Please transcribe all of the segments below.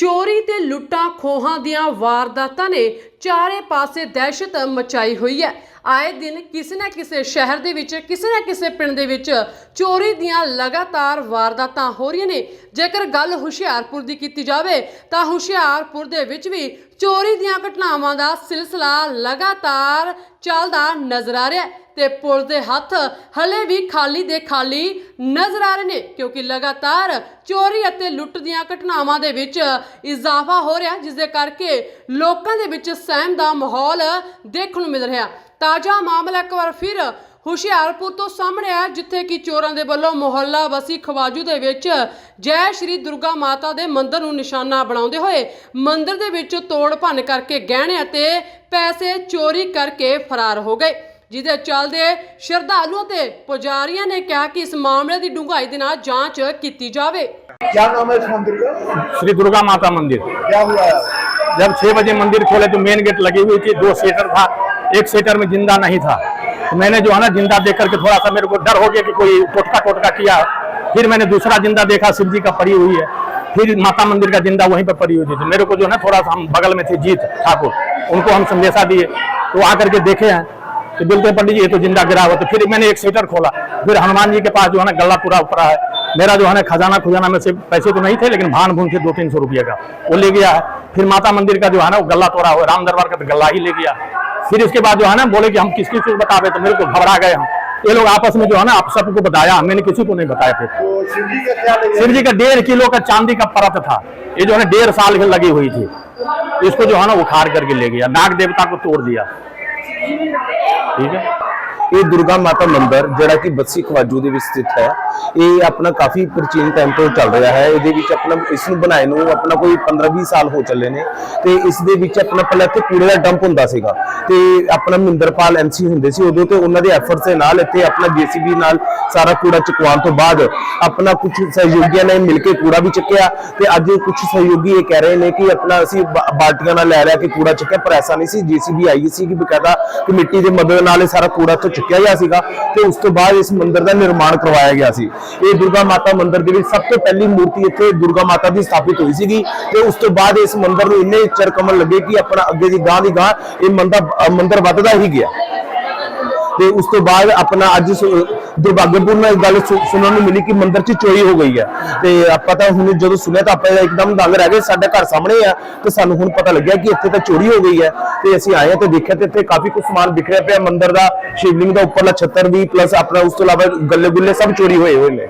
ਚੋਰੀ ਤੇ ਲੁੱਟਾਂ ਖੋਹਾਂ ਦੀਆਂ ਵਾਰਦਾਤਾਂ ਨੇ ਚਾਰੇ ਪਾਸੇ ਦਹਿਸ਼ਤ ਮਚਾਈ ਹੋਈ ਹੈ। ਆਏ ਦਿਨ ਕਿਸੇ ਨਾ ਕਿਸੇ ਸ਼ਹਿਰ ਦੇ ਵਿੱਚ, ਕਿਸੇ ਨਾ ਕਿਸੇ ਪਿੰਡ ਦੇ ਵਿੱਚ ਚੋਰੀ ਦੀਆਂ ਲਗਾਤਾਰ ਵਾਰਦਾਤਾਂ ਹੋ ਰਹੀਆਂ ਨੇ। ਜੇਕਰ ਗੱਲ ਹੁਸ਼ਿਆਰਪੁਰ ਦੀ ਕੀਤੀ ਜਾਵੇ, ਤਾਂ ਹੁਸ਼ਿਆਰਪੁਰ ਦੇ ਵਿੱਚ ਵੀ ਚੋਰੀ ਦੀਆਂ ਘਟਨਾਵਾਂ ਦਾ ਸਿਲਸਿਲਾ ਲਗਾਤਾਰ ਚੱਲਦਾ ਨਜ਼ਰ ਆ ਰਿਹਾ ਹੈ ਤੇ ਪੁਲਿਸ ਦੇ ਹੱਥ ਹਲੇ ਵੀ ਖਾਲੀ ਦੇ ਖਾਲੀ ਨਜ਼ਰ ਆ ਰਹੇ ਨੇ, ਕਿਉਂਕਿ ਲਗਾਤਾਰ ਚੋਰੀ ਅਤੇ ਲੁੱਟ ਦੀਆਂ ਘਟਨਾਵਾਂ ਦੇ ਵਿੱਚ ਇਜ਼ਾਫਾ ਹੋ ਰਿਹਾ ਜਿਸ ਦੇ ਕਰਕੇ ਲੋਕਾਂ ਦੇ ਵਿੱਚ ਸਹਿਮ ਦਾ ਮਾਹੌਲ ਦੇਖਣ ਨੂੰ ਮਿਲ ਰਿਹਾ ਤਾਜ਼ਾ ਮਾਮਲਾ ਇੱਕ ਵਾਰ ਫਿਰ ਹੁਸ਼ਿਆਰਪੁਰ ਤੋਂ ਸਾਹਮਣੇ ਆਇਆ ਜਿੱਥੇ ਕਿ ਚੋਰਾਂ ਦੇ ਵੱਲੋਂ ਮੁਹੱਲਾ ਵਸੀ ਖਵਾਜੂ ਦੇ ਵਿੱਚ ਜੈ ਸ਼੍ਰੀ ਦੁਰਗਾ ਮਾਤਾ ਦੇ ਮੰਦਿਰ ਨੂੰ ਨਿਸ਼ਾਨਾ ਬਣਾਉਂਦੇ ਹੋਏ ਮੰਦਿਰ ਦੇ ਵਿੱਚ ਤੋੜ ਭੰਨ ਕਰਕੇ ਗਹਿਣੇ ਅਤੇ ਪੈਸੇ ਚੋਰੀ ਕਰਕੇ ਫਰਾਰ ਹੋ ਗਏ ਜਿਹਦੇ ਚੱਲਦੇ ਸ਼ਰਧਾਲੂਆਂ ਤੇ ਪੁਜਾਰੀਆਂ ਨੇ ਕਿਹਾ ਕਿ ਇਸ ਮਾਮਲੇ ਦੀ ਡੂੰਘਾਈ ਦੇ ਨਾਲ ਜਾਂਚ ਕੀਤੀ ਜਾਵੇ क्या नाम है इस मंदिर का श्री दुर्गा माता मंदिर क्या हुआ है जब छह बजे मंदिर खोले तो मेन गेट लगी हुई थी दो सेटर था एक सेटर में जिंदा नहीं था तो मैंने जो है ना ज़िंदा देख करके थोड़ा सा मेरे को डर हो गया कि कोई टोटका टोटका किया। फिर मैंने दूसरा ज़िंदा देखा शिव जी का पड़ी हुई है। फिर माता मंदिर का ज़िंदा वहीं पर पड़ी हुई थी। तो मेरे को जो है ना थोड़ा सा हम बगल में थे, जीत, ठाकुर, उनको हम संदेशा दिए। तो आकर के देखे हैं तो बोलते हैं पंडित जी, ये तो ज़िंदा गिरा हुआ। तो फिर मैंने एक सेटर खोला। फिर हनुमान जी के पास जो है ना गला पूरा ऊपरा है। मेरा जो है ना खजाना, खुजाना में से पैसे तो नहीं थे, लेकिन भान भून थे दो तीन सौ रुपये का वो ले गया है। फिर माता मंदिर का जो है ना वो गला तोड़ा हुआ राम दरबार का तो गला ही ले गया। फिर इसके बाद जो है ना बोले कि हम किस किस को बतावे तो मेरे को घबरा गए हम। ये लोग आपस में जो है ना आप सबको बताया मैंने किसी को नहीं बताया फिर। तो शिव जी का क्या ले शिव जी का डेढ़ किलो का चांदी का परत था। ये जो है ना डेढ़ साल की लगी हुई थी। इसको जो है ना उखाड़ करके ले गया। नाग देवता को तोड़ दिया। ठीक है? ਇਹ ਦੁਰਗਾ ਮਾਤਾ ਮੰਦਿਰ, ਜਿਹੜਾ ਕਿ ਬੱਸੀ ਖਵਾਜੂ ਦੇ ਵਿੱਚ ਸਥਿਤ ਹੈ, ਇਹ ਆਪਣਾ ਕਾਫੀ ਪ੍ਰਾਚੀਨ ਟਾਈਮ ਤੋਂ ਚੱਲ ਰਿਹਾ ਹੈ। ਇਹਦੇ ਵਿੱਚ ਆਪਣਾ, ਇਸ ਨੂੰ ਬਣਾਏ ਨੂੰ ਆਪਣਾ ਕੋਈ 15-20 ਸਾਲ ਹੋ ਚੱਲੇ ਨੇ। ਤੇ ਇਸ ਦੇ ਵਿੱਚ ਆਪਣਾ ਪਹਿਲਾਂ ਇੱਥੇ ਕੂੜੇ ਦਾ ਡੰਪ ਹੁੰਦਾ ਸੀਗਾ। ਤੇ ਆਪਣਾ ਮਹਿੰਦਰਪਾਲ ਐਮਸੀ ਹੁੰਦੇ ਸੀ, ਉਦੋਂ ਤੇ ਉਹਨਾਂ ਦੇ ਐਫਰਟਸ ਦੇ ਨਾਲ ਇੱਥੇ ਆਪਣਾ ਜੀਸੀਬੀ ਨਾਲ ਸਾਰਾ ਕੂੜਾ ਚੁਕਵਾਉਣ ਤੋਂ ਬਾਅਦ ਆਪਣਾ ਕੁਝ ਸਹਿਯੋਗੀਆਂ ਨੇ ਮਿਲ ਕੇ ਕੂੜਾ ਵੀ ਚੱਕਿਆ। ਤੇ ਅੱਜ ਕੁਝ ਸਹਿਯੋਗੀ ਇਹ ਕਹਿ ਰਹੇ ਨੇ ਕਿ ਆਪਣਾ ਅਸੀਂ ਬਾ- ਬਾਲਟੀਆਂ ਨਾਲ ਲੈ ਲਿਆ ਕਿ ਕੂੜਾ ਚੱਕਿਆ, ਪਰ ਐਸਾ ਨਹੀਂ ਸੀ। ਜੀਸੀਬੀ ਆਈ ਸੀ ਕਿ ਬਕਾਇਦਾ ਕਮੇਟੀ ਦੇ ਮਦਦ ਨਾਲ ਇਹ ਸਾਰਾ ਕੂੜਾ ਤੋਂ ਚੁੱਕਿਆ ਗਿਆ ਸੀਗਾ ਤੇ ਉਸ ਤੋਂ ਬਾਅਦ ਇਸ ਮੰਦਿਰ ਦਾ ਨਿਰਮਾਣ ਕਰਵਾਇਆ ਗਿਆ ਸੀ। ਇਹ ਦੁਰਗਾ ਮਾਤਾ ਮੰਦਿਰ ਦੇ ਵਿੱਚ ਸਭ ਤੋਂ ਪਹਿਲੀ ਮੂਰਤੀ ਇੱਥੇ ਦੁਰਗਾ ਮਾਤਾ ਦੀ ਸਥਾਪਿਤ ਹੋਈ ਸੀਗੀ ਤੇ ਉਸ ਤੋਂ ਬਾਅਦ ਇਸ ਮੰਦਿਰ ਨੂੰ ਇੰਨੇ ਚਰਕਮਲ ਲੱਗੇ ਕਿ ਆਪਣਾ ਅੱਗੇ ਦੀ ਗਾਂ ਦੀ ਗਾਂ ਇਹ ਮੰਦਿਰ ਅ, ਵੱਧਦਾ ਹੀ ਗਿਆ। ਤੇ ਉਸ ਤੋਂ ਬਾਅਦ ਆਪਣਾ ਅੱਜ ਦੁਰਭਾਗਯਪੂਰਨ ਇਹ ਗੱਲ ਸੁਣਨ ਨੂੰ ਮਿਲੀ ਕਿ ਮੰਦਿਰ 'ਚ ਚੋਰੀ ਹੋ ਗਈ ਹੈ ਤੇ ਆਪਾਂ ਤਾਂ ਹੁਣ ਜਦੋਂ ਸੁਣਿਆ ਤਾਂ ਆਪਾਂ ਇੱਕਦਮ ਦੰਗ ਰਹਿ ਗਏ, ਸਾਡਾ ਘਰ ਸਾਹਮਣੇ ਆ, ਤੇ ਸਾਨੂੰ ਹੁਣ ਪਤਾ ਲੱਗਿਆ ਕਿ ਇੱਥੇ ਤਾਂ ਚੋਰੀ ਹੋ ਗਈ ਹੈ ਤੇ ਅਸੀਂ ਆਏ ਹਾਂ ਤੇ ਦੇਖਿਆ ਤੇ ਇੱਥੇ ਕਾਫੀ ਕੁਝ ਸਮਾਨ ਵਿਖਰਿਆ ਪਿਆ। ਮੰਦਿਰ ਦਾ ਸ਼ਿਵਲਿੰਗ ਦਾ ਉੱਪਰਲਾ ਛੱਤਰ ਵੀ ਪਲੱਸ ਆਪਣਾ ਉਸ ਤੋਂ ਇਲਾਵਾ ਗੱਲੇ ਗੁੱਲੇ ਸਭ ਚੋਰੀ ਹੋਏ ਹੋਏ ਨੇ।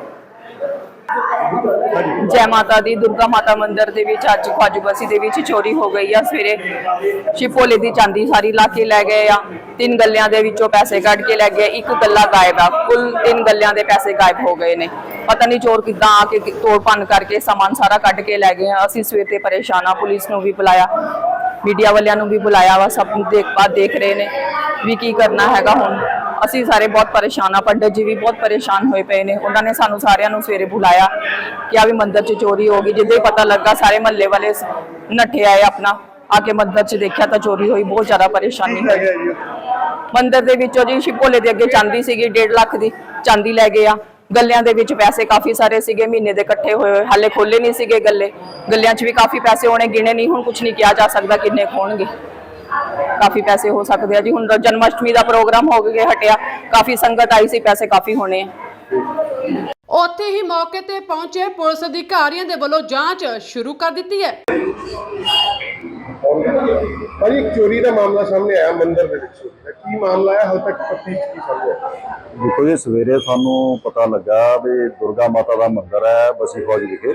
ਜੈ ਮਾਤਾ ਦੀ, ਦੁਰਗਾ ਮਾਤਾ ਮੰਦਿਰ ਦੇ ਵਿੱਚ ਅੱਜ ਖਵਾਜੂਬਸੀ ਦੇ ਵਿੱਚ ਚੋਰੀ ਹੋ ਗਈ ਆ। ਸਵੇਰੇ ਸ਼ਿਪੋਲੇ ਦੀ ਚਾਂਦੀ ਸਾਰੀ ਲਾ ਕੇ ਲੈ ਗਏ ਆ। ਤਿੰਨ ਗੱਲਿਆਂ ਦੇ ਵਿੱਚੋਂ ਪੈਸੇ ਕੱਢ ਕੇ ਲੈ ਗਏ। ਇੱਕ ਗੱਲਾ ਗਾਇਬ ਆ। ਕੁੱਲ ਤਿੰਨ ਗੱਲਿਆਂ ਦੇ ਪੈਸੇ ਗਾਇਬ ਹੋ ਗਏ ਨੇ। ਪਤਾ ਨਹੀਂ ਚੋਰ ਕਿੱਦਾਂ ਆ ਕੇ ਤੋੜ ਭੰਨ ਕਰਕੇ ਸਮਾਨ ਸਾਰਾ ਕੱਢ ਕੇ ਲੈ ਗਏ ਆ। ਅਸੀਂ ਸਵੇਰ ਤੇ ਪਰੇਸ਼ਾਨ ਆ। ਪੁਲਿਸ ਨੂੰ ਵੀ ਬੁਲਾਇਆ। ਮੀਡੀਆ ਵਾਲਿਆਂ ਨੂੰ ਵੀ ਬੁਲਾਇਆ ਵਾ। ਸਭ ਨੂੰ ਦੇਖ ਬਾਤ ਦੇਖ ਰਹੇ ਨੇ ਵੀ ਕੀ ਕਰਨਾ ਹੈਗਾ ਹੁਣ। ਅਸੀਂ ਸਾਰੇ ਬਹੁਤ ਪਰੇਸ਼ਾਨ ਆ, ਪੰਡਤ ਜੀ ਵੀ ਬਹੁਤ ਪਰੇਸ਼ਾਨ ਹੋਏ ਪਏ ਨੇ। ਉਹਨਾਂ ਨੇ ਸਾਨੂੰ ਸਾਰਿਆਂ ਨੂੰ ਸਵੇਰੇ ਬੁਲਾਇਆ ਕਿ ਆ ਵੀ ਮੰਦਿਰ 'ਚ ਚੋਰੀ ਹੋ ਗਈ। ਜਿੱਦਾਂ ਹੀ ਪਤਾ ਲੱਗਾ, ਸਾਰੇ ਮਹੱਲੇ ਵਾਲੇ ਨੱਠੇ ਆਏ ਆਪਣਾ। ਆ ਕੇ ਮੰਦਿਰ 'ਚ ਦੇਖਿਆ ਤਾਂ ਚੋਰੀ ਹੋਈ, ਬਹੁਤ ਜ਼ਿਆਦਾ ਪਰੇਸ਼ਾਨੀ ਹੋਈ। है ये ਮੰਦਿਰ ਦੇ ਵਿੱਚੋਂ ਜੀ ਸ਼ਿਪੋਲੇ ਦੇ ਅੱਗੇ ਚਾਂਦੀ ਸੀਗੀ 1.5 ਲੱਖ ਦੀ ਚਾਂਦੀ ਲੈ ਗਏ ਆ। ਗੱਲਿਆਂ ਦੇ ਵਿੱਚ ਪੈਸੇ ਕਾਫੀ ਸਾਰੇ ਸੀਗੇ, ਮਹੀਨੇ ਦੇ ਇਕੱਠੇ ਹੋਏ ਹੋਏ। ਹਾਲੇ ਖੋਲੇ ਨਹੀਂ ਸੀਗੇ ਗੱਲੇ। ਗੱਲਿਆਂ 'ਚ ਵੀ ਕਾਫੀ ਪੈਸੇ ਹੋਣੇ, ਗਿਣੇ ਨਹੀਂ, ਹੁਣ ਕੁਝ ਨਹੀਂ ਕਿਹਾ ਜਾ ਸਕਦਾ ਕਿੰਨੇ ਖੋਣਗੇ। ਕਾਫੀ ਪੈਸੇ ਹੋ ਸਕਦੇ ਆ ਜੀ। ਹੁਣ ਜਨਮਸ਼ਟਮੀ ਦਾ ਪ੍ਰੋਗਰਾਮ ਹੋ ਗਿਆ ਹਟਿਆ। ਕਾਫੀ ਸੰਗਤ ਆਈ ਸੀ ਪੈਸੇ ਕਾਫੀ ਹੋਣੇ ਉੱਥੇ ਹੀ ਮੌਕੇ ਤੇ ਪਹੁੰਚੇ ਪੁਲਿਸ ਅਧਿਕਾਰੀਆਂ ਦੇ ਵੱਲੋਂ ਜਾਂਚ ਸ਼ੁਰੂ ਕਰ ਦਿੱਤੀ ਹੈ। ਭਾਜੀ ਚੋਰੀ ਦਾ ਮਾਮਲਾ ਸਾਹਮਣੇ ਆਇਆ ਮੰਦਿਰ ਦੇ ਵਿੱਚ। ਕੀ ਮਾਮਲਾ ਹੈ? ਹਾਲ ਤੱਕ ਪਤੀ ਕੀ ਸਮਝ ਦੇਖੋ ਜੀ ਸਵੇਰੇ ਸਾਨੂੰ ਪਤਾ ਲੱਗਾ ਵੀ ਦੁਰਗਾ ਮਾਤਾ ਦਾ ਮੰਦਿਰ ਹੈ ਬਸੀ ਫੌਜ ਵਿਖੇ।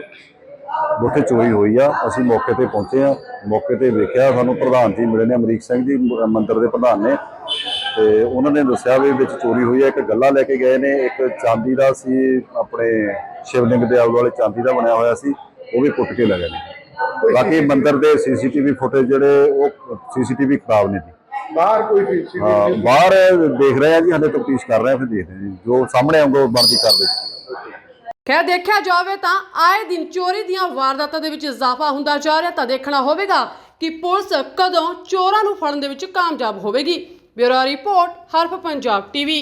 ਉੱਥੇ ਚੋਰੀ ਹੋਈ ਆ। ਅਸੀਂ ਮੌਕੇ ਤੇ ਪਹੁੰਚੇ ਆ। ਮੌਕੇ ਤੇ ਵੇਖਿਆ ਸਾਨੂੰ ਪ੍ਰਧਾਨ ਜੀ ਮਿਲੇ ਨੇ ਅਮਰੀਕ ਸਿੰਘ ਜੀ ਮੰਦਿਰ ਦੇ ਪ੍ਰਧਾਨ ਨੇ। ਤੇ ਉਹਨਾਂ ਨੇ ਦੱਸਿਆ ਵੀ ਵਿੱਚ ਚੋਰੀ ਹੋਈ ਹੈ ਇੱਕ ਗੱਲਾ ਲੈ ਕੇ ਗਏ ਨੇ। ਇੱਕ ਚਾਂਦੀ ਦਾ ਸੀ ਆਪਣੇ ਸ਼ਿਵਲਿੰਗ ਦੇ ਆਲੇ ਦੁਆਲੇ ਚਾਂਦੀ ਦਾ ਬਣਿਆ ਹੋਇਆ ਸੀ। ਉਹ ਵੀ ਕੁੱਟ ਕੇ ਲੈ ਗਏ ਨੇ। ਬਾਕੀ ਮੰਦਿਰ ਦੇ ਸੀਸੀਟੀਵੀ ਫੁਟੇਜ ਜਿਹੜੇ ਉਹ ਸੀਸੀਟੀਵੀ ਖਰਾਬ ਨੇ ਜੀ। ਬਾਹਰ ਕੋਈ ਵੀ ਸੀ। ਹਾਂ ਬਾਹਰ ਦੇਖ ਰਹੇ ਆ ਜੀ ਹਲੇ ਤਫਤੀਸ਼ ਕਰ ਰਹੇ ਆ ਫਿਰ ਦੇਖਦੇ ਜੀ। ਜੋ ਸਾਹਮਣੇ ਆਉਂਗਾ ਉਹ ਬਣਦੀ ਕਾਰਵਾਈ। ਖੈਰ, ਦੇਖਿਆ ਜਾਵੇ ਤਾਂ ਆਏ ਦਿਨ ਚੋਰੀ ਦੀਆਂ ਵਾਰਦਾਤਾਂ ਦੇ ਵਿੱਚ ਇਜ਼ਾਫਾ ਹੁੰਦਾ ਜਾ ਰਿਹਾ, ਤਾਂ ਦੇਖਣਾ ਹੋਵੇਗਾ ਕਿ ਪੁਲਿਸ ਕਦੋਂ ਚੋਰਾਂ ਨੂੰ ਫੜਨ ਦੇ ਵਿੱਚ ਕਾਮਯਾਬ ਹੋਵੇਗੀ। ਬਿਊਰੋ ਰਿਪੋਰਟ, ਹਰਫ ਪੰਜਾਬ ਟੀਵੀ।